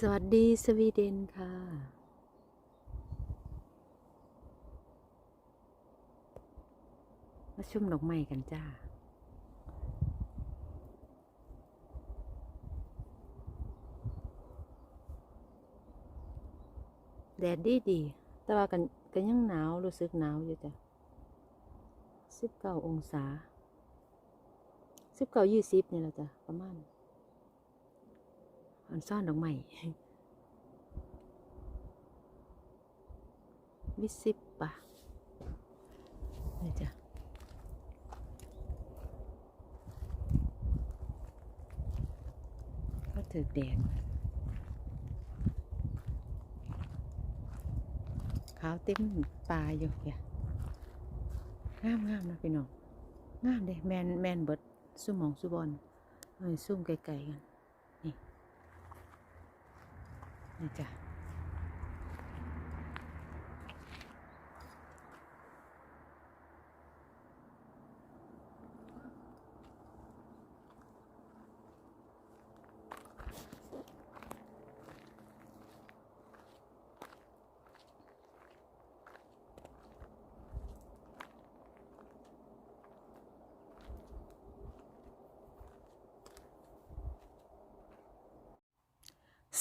สวัสดีสวีเดนค่ะ มาชุ่มดอกไม้กันจ้า แดดดีดี แต่ว่ากันกันยังหนาวรู้สึกหนาวอยู่จ้ะสิบเก้าองศาสิบเก้ายี่สิบนี่แหละจ้ะประมาณ อันซ่อนดอกไม้วิสิบปะนี่จ้ะก็ถือแดงขาวเต็มปลาอยู่เนี่ยงามงามนะพี่น้องงามเด้แมนแมนเบิดซุ่มหมองซุบอลไอซุ่มไกลๆกัน นี่จ้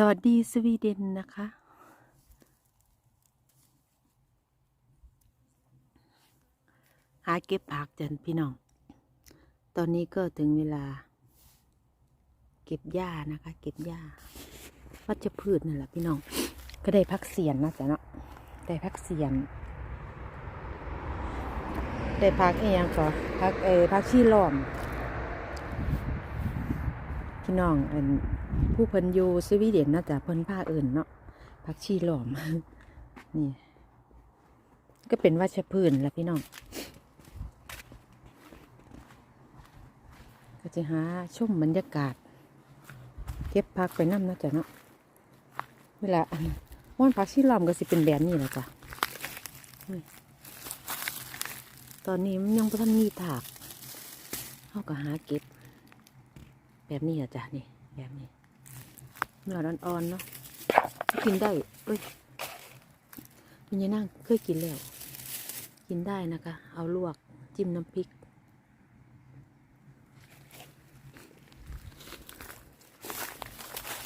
สวัสดีสวีเดนนะคะ หาเก็บผักจันพี่น้อง ตอนนี้ก็ถึงเวลา เก็บหญ้านะคะ เก็บหญ้าวัชพืชนั่นแหละพี่น้อง ก็ได้พักเสียนนะจ๊ะเนาะได้พักเสียน ได้พักอียงก็พักเออพักชีล้อม พี่น้องอัน ผู้เพิ่นอยู่สวีเดนเนาจะเพิ่นผ้าอื่นเนาะผักชีหลอม นี่ ก็เป็นวัชพืชและพี่น้อง ก็จะหาชมบรรยากาศ เก็บผักไปน้ำเนาะจ้ะเนาะเวลาอันม่อนผักชีหลอมก็สิเป็นแบบนี้แหละจ้ะตอนนี้มันยังบ่ทันมีถากเขาก็หาเก็บ แบบนี้อะจ้ะนี่ แบบนี้ เนื้ออ่อนๆเนาะกินได้เอ้ยคุณยายนั่งเคยกินแล้ว กินได้นะคะ เอาลวกจิ้มน้ำพริก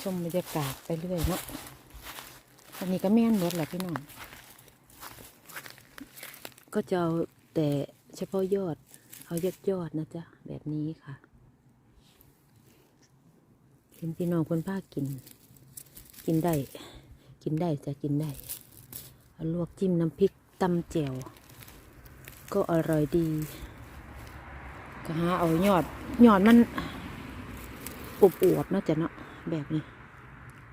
ชมบรรยากาศไปเรื่อยเนาะอันนี้ก็แม่นหมดแหละพี่น้อง ก็จะเอาแต่เฉพาะยอด เอายอดยอดนะจ๊ะ แบบนี้ค่ะ เห็นพี่น้องคนภาคกิน กินได้ กินได้จะกินได้ลวกจิ้มน้ำพริกตำแจ่วก็อร่อยดีก็หาเอายอดยอดมันอวบๆเนาะจ้ะเนาะแบบนี้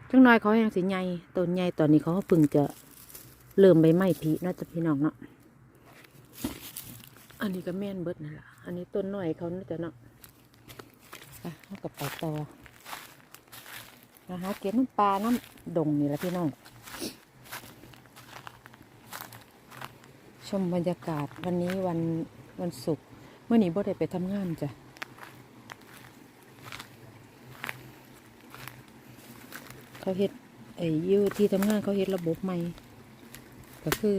จังน้อยเขายังสิใหญ่ต้นใหญ่ตอนนี้เขาพิ่งจะเริ่มใบไม้ผลิเนาจะพี่น้องเนาะอันนี้ก็แม่นเบิดนั่นแหละอันนี้ต้นน้อยเขาเนาจะเนาะไปเอากับไปต่อ นะคะเก็บน้ำปลาน้ำดงนี่แหละพี่น้องชมบรรยากาศวันนี้วันวันศุกร์เมื่อนี้บ่ได้ไปทำงานจ้ะเขาเฮ็ดไอ้ยูที่ทำงานเขาเฮ็ดระบบใหม่ก็คือ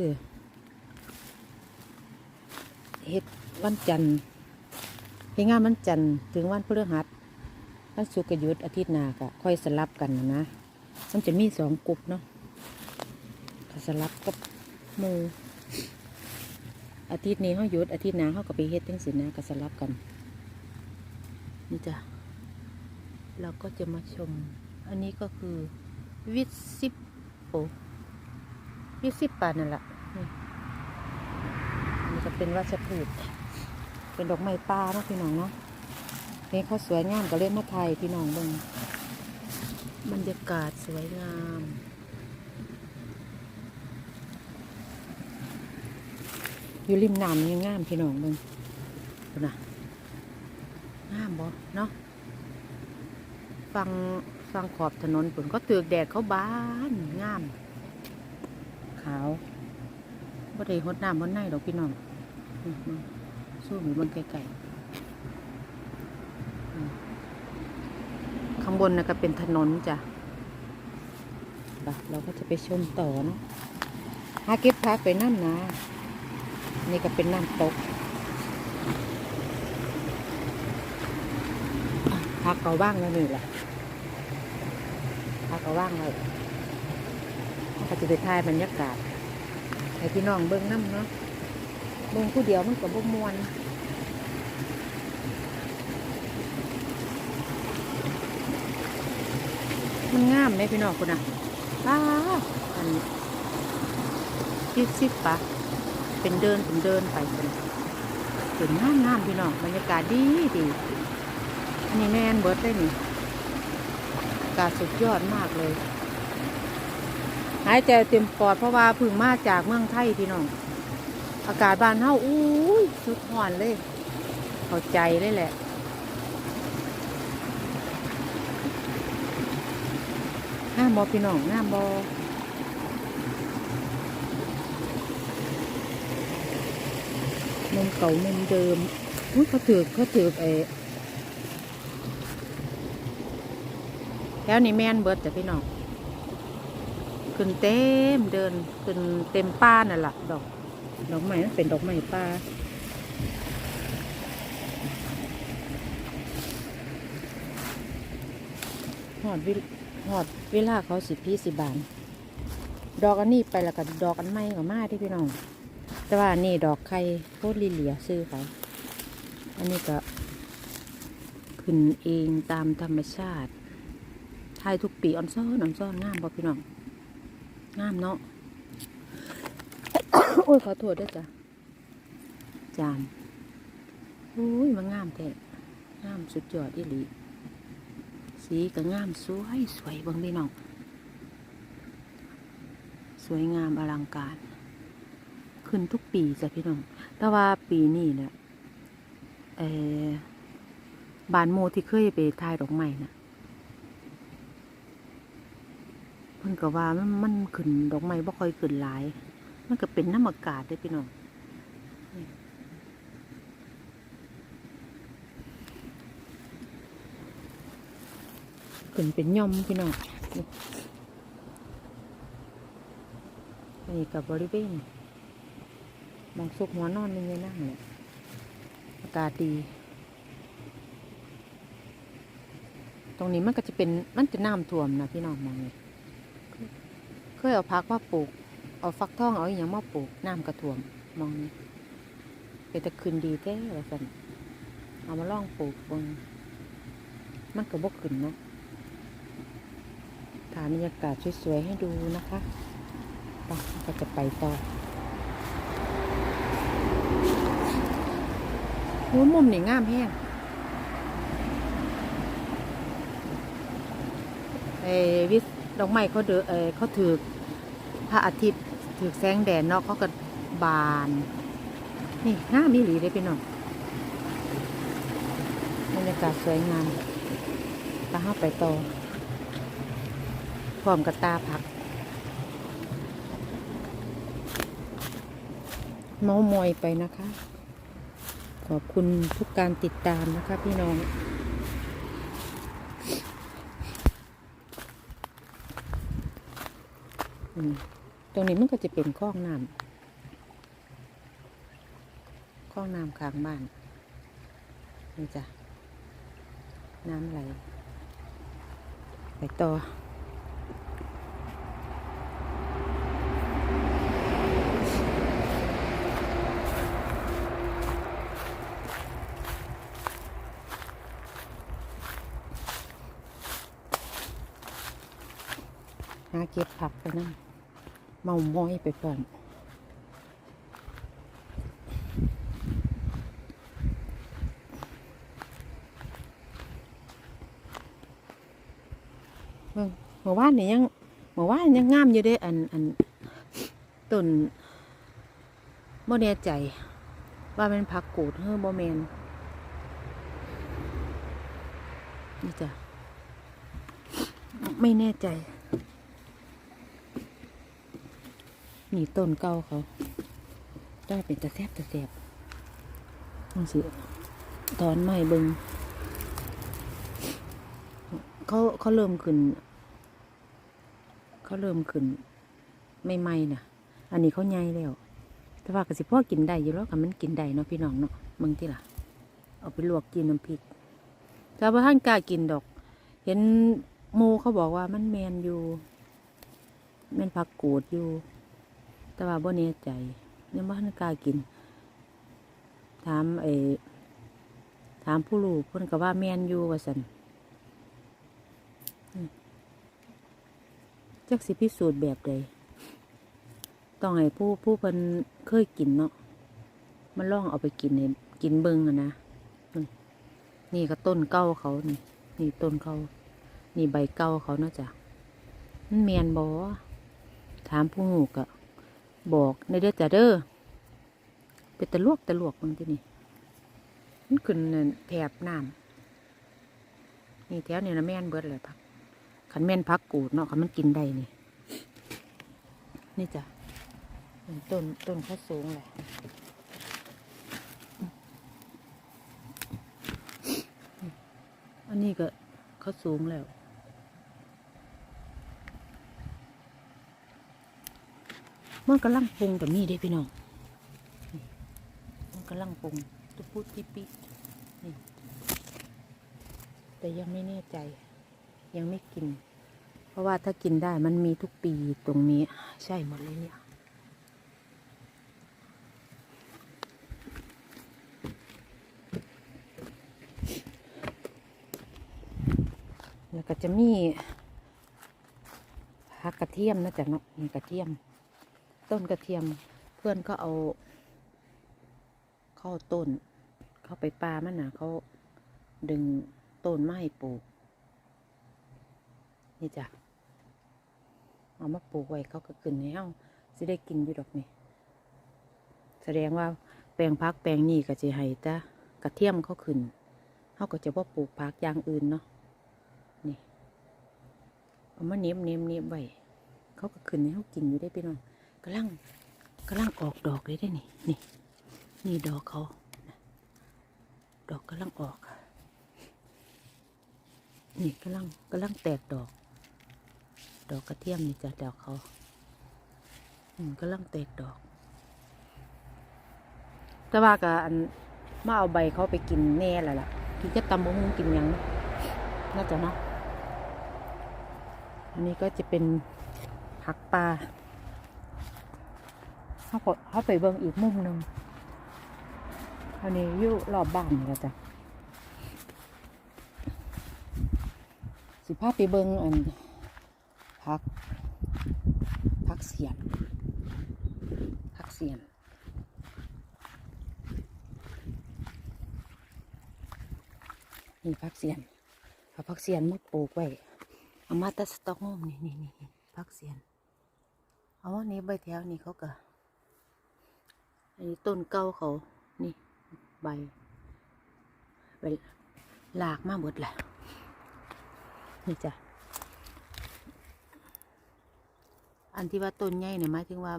เฮ็ดวันจันทร์เฮ็ดงานวันจันทร์ถึงวันพฤหัส วันศุกยุดอาทิตย์นาก็ค่อยสลับกันนะนะมันจะมีสองกลุ่มเนาะก็สลับกับมูอาทิตย์นี้เขาหยุดอาทิตย์หน้าเขาก็ไปเฮ็ดทั้งสินนะก็สลับกัน นี่จ้ะเราก็จะมาชม อันนี้ก็คือวิสิบโอวิสิบปานั่นแหละนี่อันนี่ก็เป็นวัชพืชเป็นดอกไม้ป่าเนาะพี่น้องเนาะ นี่เขาสวยงามก็เล่นมาไทยพี่น้องเบิ่งบรรยากาศสวยงามอยู่ริมน้ำยังงามพี่น้องเบิ่งดูนะงามบ่เนาะฟังฟังขอบถนนฝนก็เตือกแดดเขาบานงาม ขาวบ่ได้หดน้ำบนในดอกพี่น้องสู้หมีบนไกลๆ ข้างบนนะก็เป็นถนนจ้ะปเราก็จะไปชมต่อนะหาเก็บพักไปน้ำนะ นี่ก็เป็นน้ำตกพักเอาว่างแล้วนี่แหละพักเอาว่างเลยก็จะไปถ่ายบรรยากาศให้พี่น้องเบิ้งน้ำเนาะเบิ้งผู้เดียวมันก็บ่มวน มันงามไหมพี่น้องคุณอะป้าอันซิบซิบปะเป็นเดินเป็นเดินไปเป็นเป็นงามงามพี่น้องบรรยากาศดีดีอันนี้แม่นเบิร์ดได้นี่กาศสุดยอดมากเลยหายใจเต็มปอดเพราะว่าพึ่งมาจากเมืองไทยพี่น้องอากาศบ้านเฮาอู้ยสุดห่อนเลย เข้าใจเลยแหละ งามบอพี่น้องงามบอมุมเก่ามุมเดิมอุ้ยเขาถือเขาถือไอ้แล้วนี่แม่นเบิดแต่พี่น้องขึ้นเต็มเดินขึ้นเต็มป้านั่นแหละดอก ดอกไม้มันเป็นดอกไม้ป่าหอดวิ หอดเวลาเขาสิพี่สิบาน ดอกอันนี้ไปแล้วก็ดอกอันใหม่กับมาที่พี่น้อง แต่ว่านี่ดอกไข่โคตรลิเหลียซื้อเขาอันนี้ก็ ขึ้นเองตามธรรมชาติทายทุกปีออนซ่อนออนซ่อนงามบ่พี่น้องงามเนาะ โอ้ยขอโทษด้วยจ้ะ จามอุ้ยมันงามแท้งามสุดยอดอีหลี สีก็งามสวยสวยเบางพี่น้องสวยงามอลังการ ขึ้นทุกปีจ้ะพี่น้อง แต่ว่าปีนี้เนี่ยเออบานโมที่เคยไปถ่ายดอกไม้น่ะเพิ่นก็ว่ามันมันขึ้นดอกไม้บ่ค่อยขึ้นหลาย มันก็เป็นน้ำอากาศเด้วยพี่น้องนี่ ขึ้นเป็นย่อมพี่น้องนี่อันนี้กับบริเวณมองสุกหัวนอนนี่ไงนั่งเนี่ยอากาศดี ตรงนี้มันก็จะเป็นมันจะน้ำท่วมนะพี่น้องมองเลยเคยเอาพักมาปลูก เอาฟักทองเอาอย่างมาปลูกน้ำกระท่วมมองนี่เป็นตะคืนดีแท้ว่าสันเอามาล่องปลูกบนมันก็บกขึ้นเนาะ บรรยากาศสวยๆให้ดูนะคะไปก็จะไปต่อหัวมุมนี่งามแห้งไอ้วิสดอกไม้เขาเดือเอเขาถือพระอาทิตย์ถือแสงแดดเนาะเขาก็บาน นี่งามมีหลีเลยพี่น้องบรรยากาศสวยงามตาห้าไปต่อ พร้อมกับตาผักเมามอยไปนะคะ ขอบคุณทุกการติดตามนะคะพี่น้อง ตรงนี้มันก็จะเป็นคลองน้ำคลองน้ำข้างบ้านนี่จ้ะ น้ำไหลไปต่อาเก็บผักไปนั่งเมาม้อยไปพร้อมเมื่อวานนี่ยังเมื่อวานยังงามอยู่เด้อันอันต้นบ่แน่ใจ ว่าเป็นผักกูดเฮ้อบ่แมนนี่จ้ะไม่แน่ใจ นี่ต้นเก่าเขาได้เป็นตะแซบตะแซบต้องสิถอนไม้เบิงเขาเขาเริ่มขึ้น เขาเริ่มขึ้นไม่ไม่น่ะอันนี้เขาใหญ่แล้ว แต่ว่าก็สิพ่อกินได้อยู่แล้วค่ะมันกินได้เนาะพี่น้องเนาะมึงที่ล่ะ เอาไปลวกกินน้ำพริกแต่ว่าท่านกล้ากินดอก เห็นหมูเขาบอกว่ามันแมนอยู่แมนผักกูดอยู่ แต่ว่าบ่แน่ใจยังบ่ทันกล้ากิน ถามไอ้ถามผู้ลูกเพิ่นก็ว่าแมนอยู่ว่าสันจักสิพิสูจน์แบบใดต้องให้ผู้ผู้เพิ่นเคยกินเนาะมันลองเอาไปกินให้กินเบิ่งอะนะนี่ก็ต้นเก้าเขานี่ นี่ต้นเขานี่ใบเก้าเขาเนาะจ้ะมันแมนบอถามผู้หูกะ บอกในเด้อจ้ะเด้อเป็นตะลวกตะลวกบางที่นี่มันขึ้นแถบน้ำนี่แถวนี่นะแม่นเบิดเลยพักขันแม่นพักกูดเนาะขันมันกินได้นี่นี่จ้ะต้นต้นเขาสูงเลยอันนี้ก็เขาสูงแล้ว มันกำลังปรุงกับมีเด้พี่น้องมันกำลังปรุงตุปุติปินี่แต่ยังไม่แน่ใจ ยังไม่กิน เพราะว่าถ้ากินได้มันมีทุกปีตรงนี้ ใช่หมดเลยเนี่ยแล้วก็จะมีผักกระเทียมนะจ๊ะเนาะมีกระเทียม ต้นกระเทียมเพื่อนก็เอาเข้าต้น เข้าไปปลามันนะเขาดึงต้นไม้ปลูก นี่จ้ะเอามาปลูกไว้เขาก็ขึ้นให้เฮาสิได้กินอยู่ดอกนี่แสดงว่าแปลงพักแปลงนี่ก็จะให้ต่กระเทียมเขาขึ้นเขาก็จะว่าปลูกพักอย่างอื่นเนาะนี่เอามาเนียมเนียมเนียมไว้เขาก็ขึ้นให้เขากินอยู่ได้พี่น้อง กำลังกำลังออกดอกเลยได้นี่นี่ นี่ดอกเขา ดอกกำลังออก นี่กำลังกำลังแตกดอก ดอกกระเทียมนี่จะดอกเขาอืมกำลังแตกดอก แต่ว่าก็อันมาเอาใบเขาไปกินแน่แหละล่ะกินจะตำบะฮุงกินยังน่าจะเนาะอันนี้ก็จะเป็นผักปลา เขาก็เขาไปเบิ่งอีกมุมหนึ่งอันนี้อยู่รอบบ้านนี่ละจ้ะสิพาไปเบิ่งอันพักพักเสียนพักเสียนนี่พักเสียนเอาพักเสียนมาปลูกไว้เอามาตัสต็อกโฮมนี่นี่นี่พักเสียนเอาอันนี้ใบแถวนี่เขาก็ อันนี้ต้นเก่าเขานี่ใบใบหลากมากหมดแหละนี่จ้ะอันที่ว่าต้นใหญ่เนี่ยหมายถึงว่า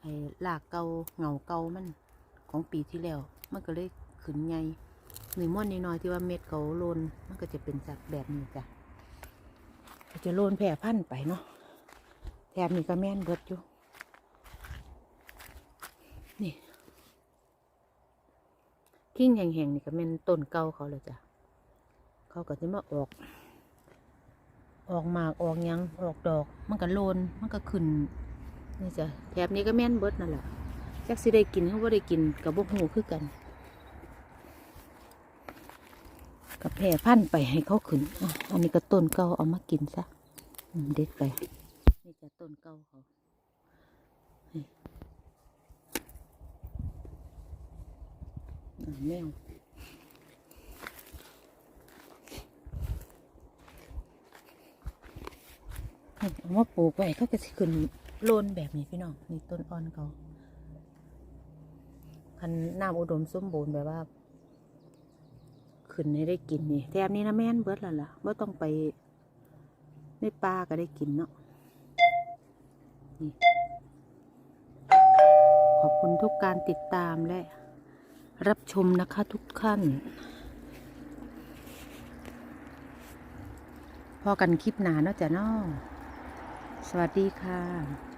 ไอ้หลากเกาเหงาเกามันของปีที่แล้ว มันก็เลยขึ้นใหญ่หนึ่งม่อนน้อยๆที่ว่าเม็ดเขาโลนมันก็จะเป็นจากแบบนี้จ้ะจะโลนแผ่พันไปเนาะแถบนี้ก็แม่นเบิดอยู่ นี่ ขิ้งแห่งๆนี่ก็เป็นต้นเก่าเขาเลยจ้ะเขาก็จะมาออก ออกหมากออกยังออกดอก มันก็โลนมันก็ขึ้นนี่จ้ะแถบนี้ก็แม่นเบิดนั่นแหละจักสิได้กินเขาบ่ได้กินกับบกหูคือกันกับแพร่พันไปให้เขาขึ้นออันนี้ก็ต้นเก่าเอามากินซะเด็ดไป นี่จะต้นเก่าเขา อ่า แมวเอามาปลูกไว้เขาก็สิขึ้นโลนแบบนี้พี่น้องนี่ต้นอ่อนเขาพันน้ำอุดมสมบูรณ์แบบว่า ขึ้นให้ได้กินนี่แถบนี้นะแม่นเบิดแล้วล่ะว่ต้องไปในป่าก็ได้กินเนาะนี่ขอบคุณทุกการติดตามและ รับชมนะคะทุกท่านพอกันคลิปหนาเนาะจ้ะเนาะสวัสดีค่ะ